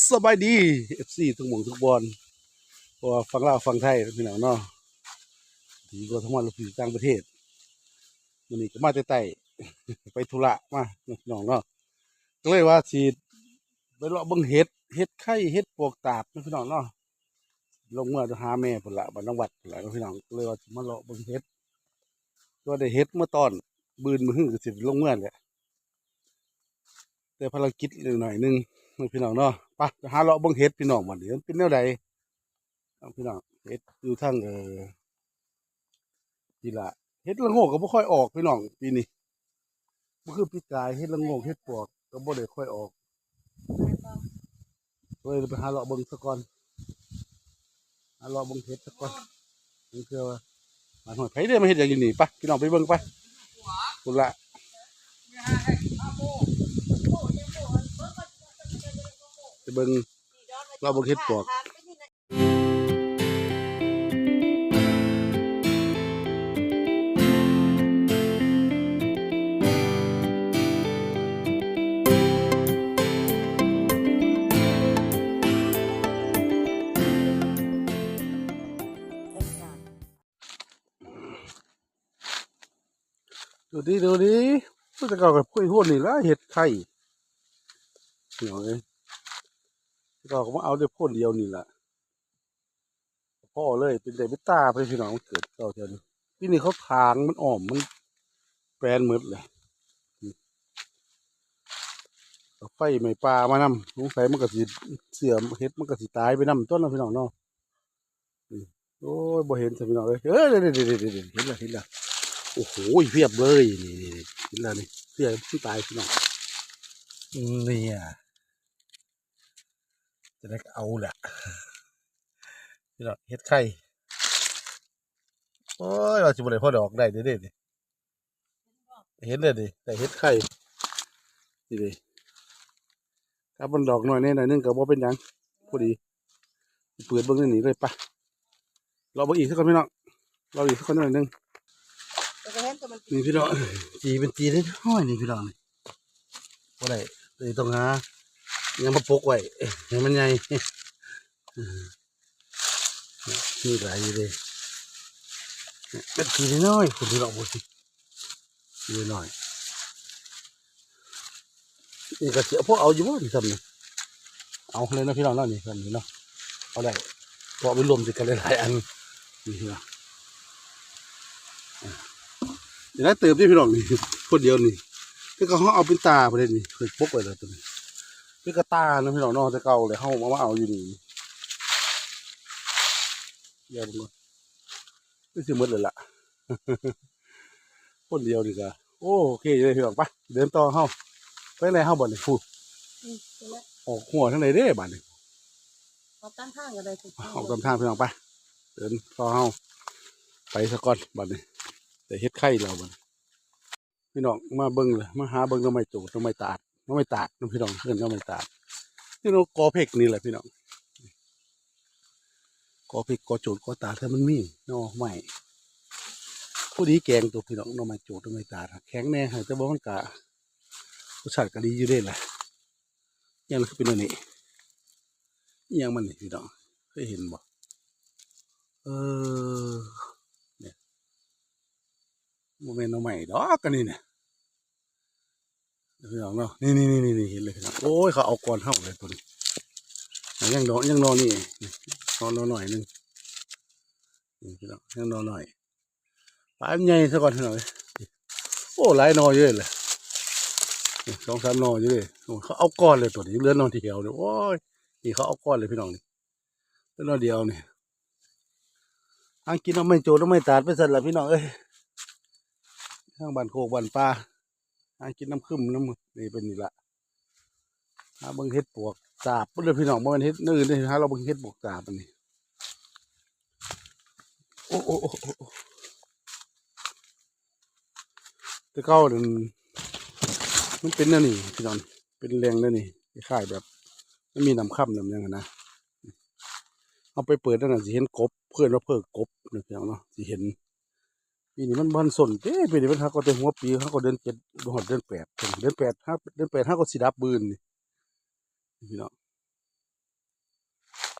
สบายดีเอฟซีทุกหม่องทุกบอลเพราะว่าฟังลาวฟังไทยพี่น้องเนาะทีก็ทั้งวันเราอยู่ต่างประเทศมันนี่ก็มาแต่ไต่ไปธุระมาพี่น้องเนาะก็เลยว่าสิไปเลาะเบิ่งเห็ดเห็ดไข่เห็ดปวกตาบพี่น้องเนาะลงเมื่อจะหาแม่พุ่นละบ้านน้องวัดพุ่นละเนาะพี่น้องก็เลยว่ามาเลาะเบิ่งเห็ดก็ได้เห็ดเมื่อตอนบืนมือหึ่งก็สิลงเมื่อแหละแต่ภารกิจหน่อยหนึง พี่น้องเนาะไปหาเลาะบิ่งเห็ดพี่น้องมันเดี๋ยวมันเป็นแนวใดเอาพี่น้องเห็ดอยู่ทางเออนี่ละเห็ดละโงกก็บ่ค่อยออกพี่น้องปีนี้บ่คือปีกายเห็ดละโงกเห็ดปวกก็บ่ได้ค่อยออกเลยไปหาเลาะเบิ่งซะก่อนหาเลาะเบิ่งเห็ดซะก่อนนี่คือว่ามันหอยไผเด้มาเฮ็ดอย่างนี้ไปพี่น้องไปเบิ่งไปพุ่นละไป เบิ่งเราบ่เฮ็ดปลวกดูดิดูดิผู้จัดกากับผู้หุ่นนี่ละเห็ดไข่เหนียวเลย ก็ก็มาเอาได้พ่นเดียวนี่แหละพ่อเลยเป็นแต่ไม่ตาไปพี่น้องมันเกิดเก่าเท่านี้ที่นี่เขาทางมันอ่อมมันแปรนหมืดเลยไฟไหม้ปลามานำสงสัยมันก็สิเสื่อมเห็ดมันก็สิตายไปนำต้นเนาะพี่น้องเนาะโอ้ยบ่เห็นสิพี่น้องเลยเอ้ยเดี๋ยเดี๋ยวเดี๋ยวเดี๋ยวเห็นแล้วเห็นแล้วโอ้โหเพียบเลยนี่นี่เห็นแล้วนี่เสื้อที่ตายพี่น้องเนี่ย จะได้เอาแหละพี่น้องเฮ็ดไข่โอ้ยเราสิบ่ได้พอดอกได้เด้อเด้นี่เห็นเลยดิแต่เฮ็ดไข่นี่ดิถ้ามันดอกหน่อยแน่หน่อยนึงก็บ่เป็นหยังพอดีเปิดเบิ่งนี่เลยปะเราเบิ่งอีกสักคนพี่น้องเราอีกสักคนหน่อยนึงแต่ก็เห็นแต่มันนี่พี่น้องจีเป็นจีได้ห้อยนี่พี่น้องนี่ว่าไรเลยต้องหา ยังมาปกไว้ให้มันใหญ่นี่หลายอยู่เลยเป็นจีน้อยคุณพี่น้องบุสิจีน้อยนี่ก็เสียพวกเอาอยู่บ่ที่ทำนี่เอาเลยนะพี่น้องเนาะนี่ทำนี่เนาะเอาได้เพราะไปรวมกันหลายอันนี่พี่น้องเดี๋ยวนะเติมที่พี่น้องนี่คนเดียวนี่พี่ก็เขาเอาเป็นตาประเด็นนี่เคยพกไว้แล้วตัวนี้ พี่ก็ตานะพี่น้องเนอกจะเก่าเลยเขามาว่าเอาอยู่นี่เดี๋ยวมึงไม่สิหมดเลยล่ะคนเดียวดีกว่าโอ้โอเคเลยพี่น้องไปเดินต่อเฮาไปไหนเฮาบ่เนี่ยพูดอืมใช่ไหมออกหัวทั้งไหนเด้บ้านนี่เอาตั้งข้างกันเลยถูกออกตามทางพี่น้องไปเดินต่อเฮาไปสะก่อนบ้านนี้แต่เฮ็ดไข่เราบ้านพี่น้องมาเบิ่งเลยมาหาเบิ่งน้ำไม้ตูดน้ำไม้ตาด น้ำไม้ตาดน้ำพี่น้องเพื่อนน้ำไม้ตาดนี่เรากอเพกนี่แหละพี่น้องกอเพกกอโจดกอตาดถ้ามันมีเนาะใหม่ผู้ดีแกงตัวพี่น้องน้ำไม้โจดน้ำไม้ตาดแข็งแน่ฮะแต่ว่มันกะรสชาติก็ดีอยู่เด้แหละยังมันคือเป็นอันนี้ยังมันนี่พี่น้องเคยเห็นบ่เออเนี่ยโมเมนต์เอาใหม่ดอกกันนี่เนี่ย พี่น้องเนาะนี่นี่นี่นี่เห็นเลยครับโอ้ยเขาเอาก้อนเท่าเลยตัวนี้ยังนอนยังนอนนี่นอนนอนหน่อยนึงนี่พี่น้องยังนอนหน่อยปลาใหญ่ซะก่อนหน่อยโอ้หลายนอเยอะเลยสองสามนอเยอะเลยเขาเอาก้อนเลยตัวนี้เลือนนอนทีเดียวเลยโอ้ยนี่เขาเอาก้อนเลยพี่น้องนี่เลือนนอนเดียวนี่ทางกินเอาไม่โจดเอาไม่ตาดไปสั่นละพี่น้องเอ้ยทางบ้านโคกบ้านป่า หากินน้ำขึ้นน้ำนี่เป็นนี่ละหาเบิ่งเฮ็ดปวกสาบเพื่อนพี่น้องมันเฮ็ดนื่นนี่ฮะเราเบิ่งเฮ็ดปวกสาบอันนี้โอ้โอ้โอ้โอ้ต่เก้านั่นมันเป็นนั่นนี่พี่น้องเป็นแรงนั่นนี่คล้ายแบบไม่มีน้ำค่ำน้ำยังนะเอาไปเปิดนั่นน่ะสิเห็นกบ เพื่อนว่าเพิ่งกบนะพี่น้องเนาะสิเห็น ปีนี้มันบันสนเด้ปีนี้มันฮักก็เต็มหัวปีฮักก็เดือนเจ็ดหอดเดือนแปดเดือนแปดฮักเดือนแปดฮักก็สิดับบืนนี่พี่น้อง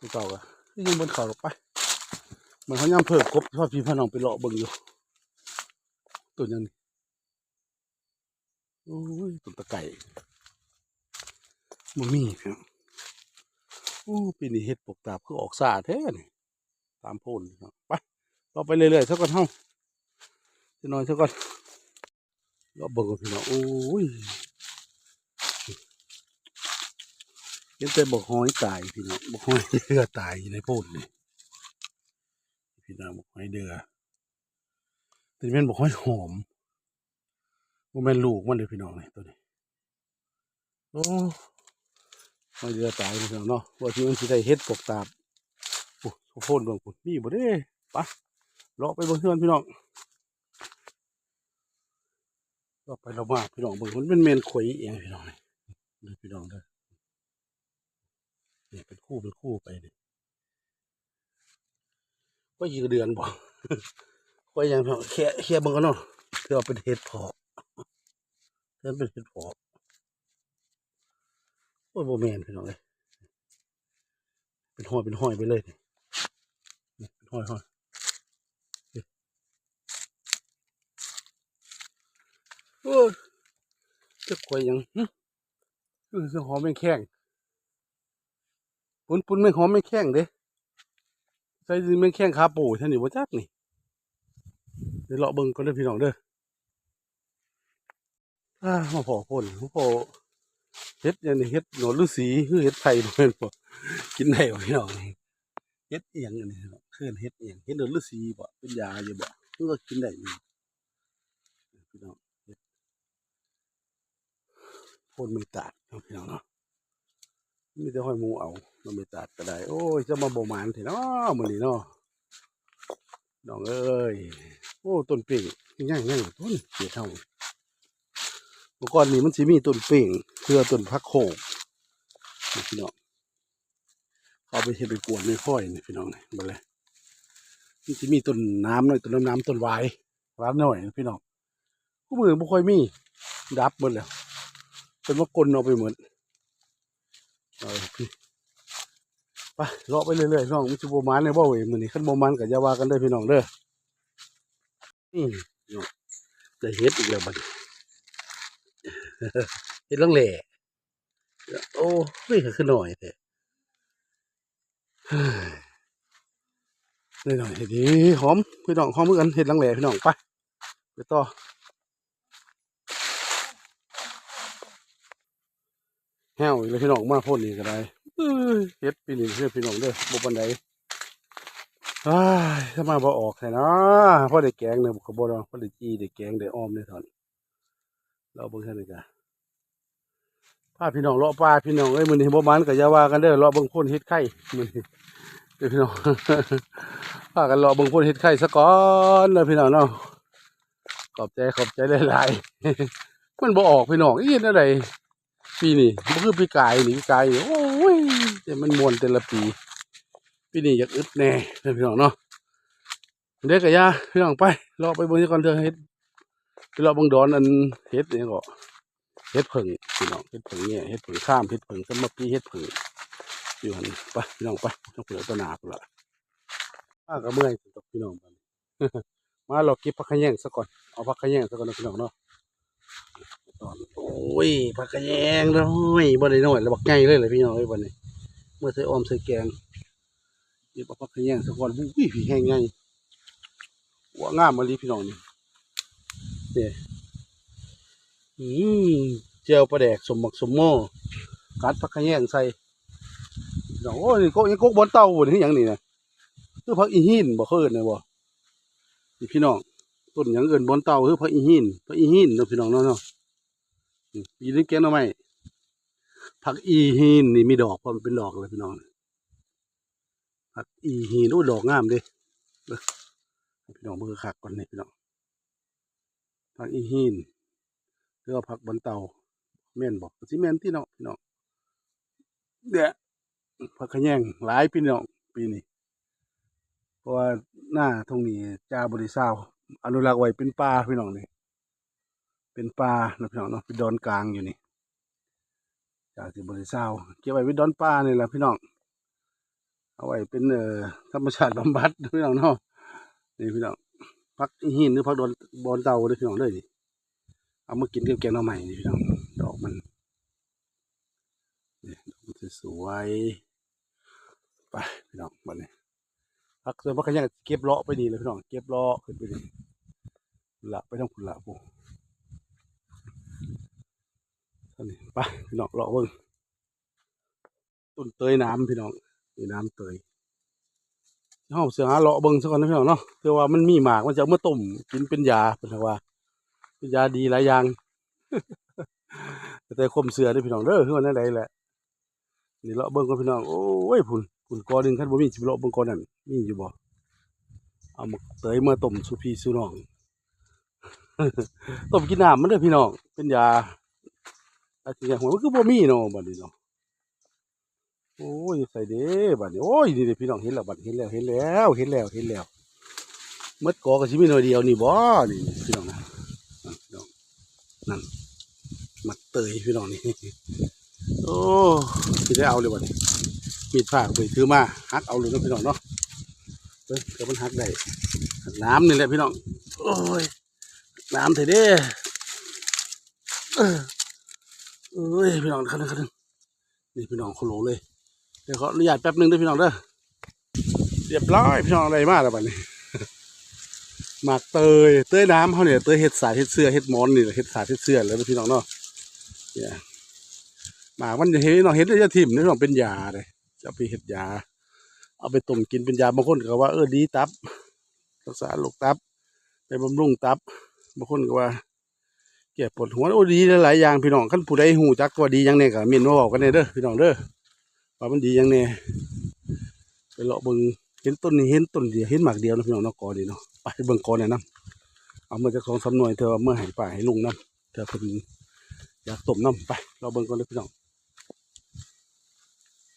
ตัวเก่าอะยังบนเขาหรอไปเหมือนเขาย่ำเพิกกบพ่อพี่พน้องไปเลาะเบิ่งอยู่ตัวยังนี่โอ้ยตัวตะไก่มันมีครับโอ้ปีนี้เห็ดปกตาบคือออกสาแท้นี่ตามโพนไปเราไปเรื่อยๆสักก่อนเฮ้า จะนอนสักก่อนเราเบิ่งกันพี่น้องโอ้ยเห็นแต่บอกหอยตายพี่น้องบอกหอยเดือตายอยู่ในโพนนี่พี่น้องบอกหอยเดือแต่เป็นบอกหอยหอมมันเป็นลูกมันเลยพี่น้องนี่ตัวนี้โอ้หอยเดือตายพี่น้องเนาะว่าที่มันสิได้เฮ็ดปกตาบโอ้โพนเบิ่งพุ่นมีบ่เด้ไปะเลาะไปบิ่งเพื่อนพี่น้อง เลาะไปเรามาพี่น้องเบิ่งมันเป็นเมนขวยเองพี่น้องเด้อพี่น้องเด้อนี่เป็นคู่เป็นคู่ไปนี่ก็ยืเดือนบ่ก็ยังเนาะแค่แค่เบิ่งกันเนาะเพื่อเป็นเห็ดเพาะเพื่อเป็นเห็ดเพาะโอ้ยบ่แมนพี่น้องเอ้ยเป็นห้อยเป็นห้อยไปเลยเป็นห้อยห้อย โอ้ยจะกล้วยยังหึคือสิหอมแม่แข้งปุ่นปุ่นแม่หอมแม่แข้งเด้ใส่แม่แข้งขาปูท่านนี่บ่จักนี่เดี๋ยวเลาะเบิ่งก่อนเด้อพี่น้องเด้ออามาพอพ่นมาพอเฮ็ดย่างนี้เฮ็ดหนอนฤาษีคือเฮ็ดไผ่บ่แม่นบ่กินได้บ่พี่น้องเฮ็ดอีหยังอันนี้คือเฮ็ดอีหยังเฮ็ดหนอนฤาษีบ่เป็นยาอยู่บ่มันก็กินได้พี่น้อง พ่นไม่ตัดเนาะพี่น้องเนาะมีแต่ห้อยมูเอามันไม่ตัดก็ได้ โอ้ยจะมาบ่มานสิเนาะมือนี้เนาะน้องเอ้ยโอ้ต้นเป่งง่ายง่ายต้นเสียเท่าเมื่อก่อนนี้มันสิมีต้นเป่งเพื่อต้นพักโขกพี่น้องเอาไปเห็ดไปกวนไม่ค่อยนี่พี่น้องนี่มาเลยมันสิมีต้นน้ำหน่อยต้นน้ำน้ำต้นไวายร้านหน่อยพี่น้องผู้มือบ่ค่อยมีดับหมดแล้ว เป็นว่ากลนเอาไปหมดเอาพี่ไปเลาะไปเรื่อยๆพี่น้องมันจะโบหมานเลยบ่เว้ยมือนี้ขั้นโบหมานกับยาว่ากันเด้อพี่น้องเด้อนี่เนาะได้เฮ็ดอีกแล้วบัดนี้เฮ็ดลังแหล่โอ้เฮ้ยคือหน่อยแท้เฮ้ยหน่อยเฮ็ดดีหอมพี่น้องหอมเหมือนกันเฮ็ดลังแหล่พี่น้องไปไปต่อ แห้วอีกแล้วพี่น้องมาพ่นนี่ก็ได้เฮ็ดปีนี้เด้อพี่น้องเด้อบ่ปานใดอ้ายถ้ามาบ่ออกแท้เนาะพ่อได้แกงเนี่ยก็บ่ดอกพอได้จีได้แกงได้อ้อมได้ถอนเราเบิ่งซั่นนี่กะพาพี่น้องเลาะป่าพี่น้องเอ้ยมื้อนี้บ่มันก็อย่าว่ากันเด้อเลาะเบิ่งพ่นเฮ็ดไข่มื้อนี้เด้อพี่น้องพากันเลาะเบิ่งพ่นเฮ็ดไข่ซะก่อนเด้อพี่น้องเนาะขอบใจขอบใจหลายๆมันบ่ออกพี่น้องอีเฮ็ดอะไร ปีนี้บ่คือปีกายนี่ปีกายโอ้ยแต่มันมวนแต่ละปีปีนี้อยากอึดแน่พี่น้องเนาะเด็กกะยาพี่น้องไปรอไปบิ่งซะก่อนเถอะเฮ็ดไปรอบิ่งดอนอันเฮ็ดเนี่ยก็เฮ็ดผึ่งพี่น้องเฮ็ดผึ่งเนี่ยเฮ็ดผึ่งข้ามเฮ็ดผึ่งสำหรับปีเฮ็ดผึ่งอยู่หันไปพี่น้องไปต้องเปิดตัวหนาพุ่นละมาก็เมื่อยตกพี่น้องมาเราเก็บผักขยงซะก่อนเอาผักขยงซะก่อนนะพี่น้องเนาะ โอ้ยผักขะแยงเลยบ่ได้น้อยแล้วบักใหญ่เลยเลยพี่น้องเอ้ยบัดนี้เมื่อใส่ออมใส่แกงเดี๋ยวพักขยังสักวันบุ้ยผีแห้งไงหัวงามมาลีพี่น้องนี่เนี่ยอืมเจียวปลาแดกสมบักสมหม้อกัดพักขยังใส่โอ้ยนี่ก็ยังกกบนเตาบนที่ยังนี่นะคือพักอีหินบ่เคยนะบ่นี่พี่น้องต้นหยังเอินบนเตาคือพักอีหินพักอีหินเนาะพี่น้องเนาะ เนาะนี่อยืนแกงเอาไหมผักอีหินนี่มีดอกพอมันเป็นดอกเลยพี่น้องผักอีหีนูดอกงามดิพี่น้องเบิ่งคักก่อนนี่พี่น้องผักอีหีนหรือว่าผักบันเตาแม่นบอกสิแม่นที่น้องพี่น้องเดี๋ยผักขยงหลายพี่น้องปีนี้เพราะว่าหน้าตรงนี้จาบริซาวอนุรักษ์ไว้เป็นป่าพี่น้องนี่ เป็นป่านะพี่น้องเนาะเป็นดอนกลางอยู่นี่จากสิบริซาวเก็บไว้เป็นดอนป่านี่แหละพี่น้องเอาไว้เป็นเอ่อธรรมชาติบำบัดพี่น้องเนาะนี่พี่น้องพักหินหรือพักโดนบอนเตาเด้อพี่น้องเด้อนี่เอามากินกับแกงหน่อใหม่นี่พี่น้องดอกมันนี่ดอกมันสวยไปพี่น้องบัดนี้พักส่วนพักขยันเก็บเลาะไปดีเลยพี่น้องเก็บเลาะขึ้นไปดีละไปทั้งผุนละปู ท่านี้ไปพี่น้องเลาะเบิ่งต้นเตยน้ำพี่น้องนี่น้ำเตยเฮาเสือหาเลาะเบิ่งซะก่อนนะพี่น้องเนาะเพื่อว่ามันมีหมากมันจะเอามื่อต้มกินเป็นยาเป็นว่า เป็นยาดีหลายอย่างแต่คมเสือเด้พี่น้องเด้อคือว่านั่นใดแหละนี่เลาะเบิ่งก่อนพี่น้องโอ้ยพุ่นพุ่นกอหนึงคันบ่มีสิไปเลาะเบิ่งกอนั่นมีอยู่บ่เอามาเตยมาต้มสุพีสุน้องต้มกินน้ำมันเด้อพี่น้องเป็นยา อาจจะหัวมันคือบ่มีเนาะบัดนี้เนาะโอ้ยใส่เด้บัดนี้โอ้ยนี่เด้พี่น้องเห็นแล้วบัดเห็นแล้วเห็นแล้วเห็นแล้วเห็นแล้วมื่อกอก็สิมีหน่อยเดียวนี่บ่นี่พี่น้องนะนั่นพี่น้องนั่นมัดเตยพี่น้องนี่โอ้สิได้เอาเลยบัดนี้มีดผ้าไปถือมาหักเอาเลยนะพี่น้องเนาะเออเดี๋ยวมันหักได้หักน้ำนี่แหละพี่น้องโอ้ยน้ำเถอะเด้ เอ้ยพี่น้องคันคันนี่พี่น้องโคโลเลยเดี๋ยวขออนุญาตแป๊บหนึงด้วยพี่น้องเด้อเรียบร้อยพี่น้องอะไรมากแล้วบัดนี้หมากเตยเตยน้ำเขาเนี่ยเตยเห็ดสายเห็ดเสื้อเห็ดมอนนี่เห็ดสายเห็ดเสื้อเลยพี่น้องเนาะเนี่ยหมากมันจะเห็ดน้องเห็ดได้จะถิ่มนี่น้องเป็นยาเลยจะเอาไปเห็ดยา เอาไปต้มกินเป็นยาบางคนก็ว่าเออดีตับรักษาโรคตับ ไปบำรุงตับบางคนก็ว่า แก้ปวดหัวโอ้ดีหลายอย่างพี่น้องขั้นผู้ใดหูจักว่าดีย่างเนี้ก็เมีนมาบอกกันเลยเด้อพี่น้องเด้อว่ามันดียังเนี่ยไปเลาะเบิ่งเห็นต้นนี้เห็นต้นเดียวเห็นหมากเดียวนะพี่น้องนาะกอดีเนาะไปเบิ่งกอเนี่ยนะเอามาจากสองสามหน่วยเธอเมื่อให้ป่าให้ลุงนะเธอเพิ่นอยากต้มน้ำไป เราเบิ่งก่อนเลยพี่น้อง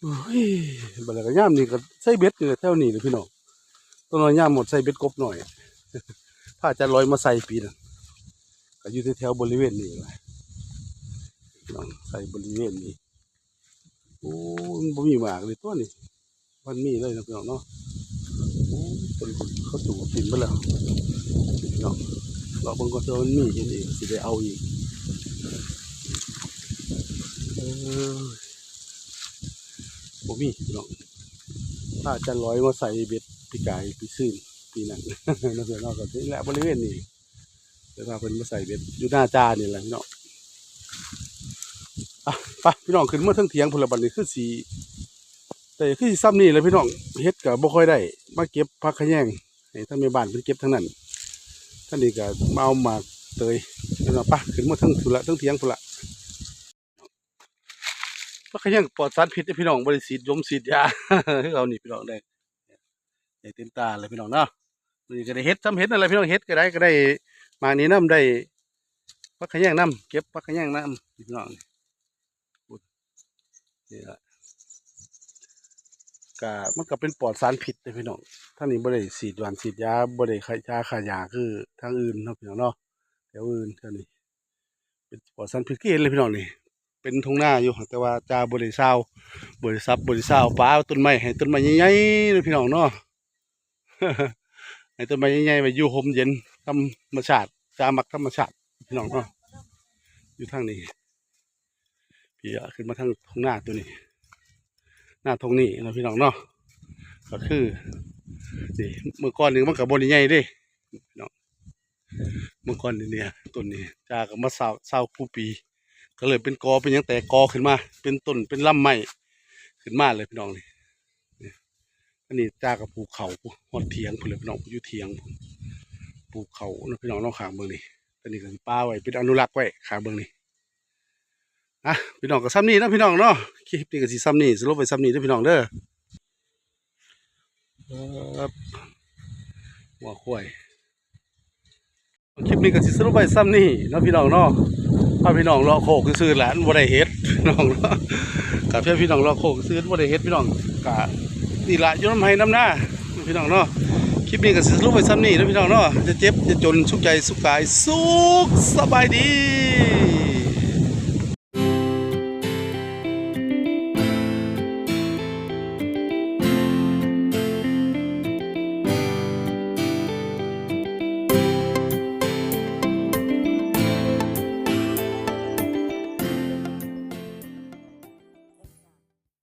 โอ้ยบัดนี้ก็ย่ามนี่ก็ใส่เบ็ดนี่แหละแถวนี้เลยพี่น้องต้นน้อยย่ามหมดใส่เบ็ดกบหน่อยถ้าจะลอยมาใส่ปีนั้น ก็อยู่แถวๆบริเวณนี้แหละพี่น้องใส่บริเวณนี้โอ้นบ่มีหมากเลยตัวนี้มันมีเลยนะพี่น้องเนาะโอ้ต้นเขาสูบกินไปแล้วพี่น้องเราบางคนเจอมันมีเห็นอีกสิได้เอาอีกเออบ่มีพี่น้องถ้าจะร้อยมาใส่เบ็ดปีกายปีซื่นปีนั้นนะพี่น้องก็นี่แหละบริเวณนี้ เดี๋ยวพาเพิ่นมาใส่เบ็ดอยู่หน้าจานี่แหละพี่น้องอะไปพี่น้องขึ้นเมื่อทั้งเถียงพลบันนี้คือสีแต่คือสิซ้ำนี่แหละพี่น้องเฮ็ดกับบ่ค่อยได้ มาเก็บพักขะแยงให้ทั้งแม่บ้านเพิ่นเก็บทั้งนั้นท่านนี้ก็มาเอามาเตยพี่น้องปะขึ้นเมื่อทั้งทุละทั้งเถียงพละพักขะแยงปลอดสารพิษเด้อพี่น้องบ่ได้ฉีดยมฉีดยาคือเอานี่พี่น้องได้ได้เต็มตาเลยพี่น้องเนาะมื้อนี้ก็ได้เฮ็ดซ้ำเฮ็ดนั่นแหละพี่น้องเฮ็ดก็ได้ก็ได้ มานี้นํได้พักขะแยงนํเก็บพักขะแยงนํพี่น้องนี่ละก็มันก็เป็นปลอดสารพิษเลยพี่น้องท่างนี้บ่ได้ฉีดวนฉีดยาบ่ได้ขายาขายาคือทางอื่นนะพี่น้องเนาะแถวอื่นท่านี้เป็นปลอดสารพิษเห็นเลยพี่น้องนี่เป็นทุ่งนาอยู่แต่ว่าจาบ่ได้ซาวบ่ได้ซับบ่ได้ซาวปลาต้นไม้ให้ต้นไม้ใหญ่ๆเลยพี่น้องเนาะให้ต้นไม้ใหญ่ๆไว้อยู่ห่มเย็น ธรรมชาติจามักธรรมชาติพี่น้องเนาะอยู่ทางนี้พี่ขึ้นมาทางทงหน้าตัวนี้ หน้าทงนี้นะพี่น้องเนาะก็คือนี่เมื่อก่อนหนึ่งมันกับบนใหญ่ด้พี่น้องเมื่อก่อนนี่เนี่ยต้นนี้จากมาสาวสาวคู่ปี ก็เลยเป็นกอเป็นยังแต่กอขึ้นมา เป็นต้นเป็นลำไม้ขึ้นมาเลยพี่น้องนี่นี่อันนี้จากกับภูเขาหอดเทียงพุ่นเลยพี่น้องอยู่เทียง ภูกเขานะพี่น้องน้องขางเมืองนี่อันนี้ก็ป้าไว้เป็นอนุรักษ์ไว้ขางเมืองนี่อะพี่น้องก็ซ้ำนี่นะพี่น้องเนาะคลิปนี้ก็สิซ้ำนี่สรุปไปซ้ำนี่ด้อพี่น้องเด้อหัวควายคลิปนี้ก็สิสรุปไปซ้ำนี่นะพี่น้องเนาะถ้าพี่น้องรอโคกซื่อแหละบ่ได้เฮ็ดพี่น้องเนาะกับเพื่อนพี่น้องรอโคกซื่อบ่ได้เฮ็ดพี่น้องกะนี่ละยู่น้ำให้น้ำหน้าพี่น้องเนาะ คลิปนี้ก็สิสรุปไปซ้ำนี่นะพี่น้องเนาะจะเจ็บจะจนสุขใจสุขกายสุขสบายดี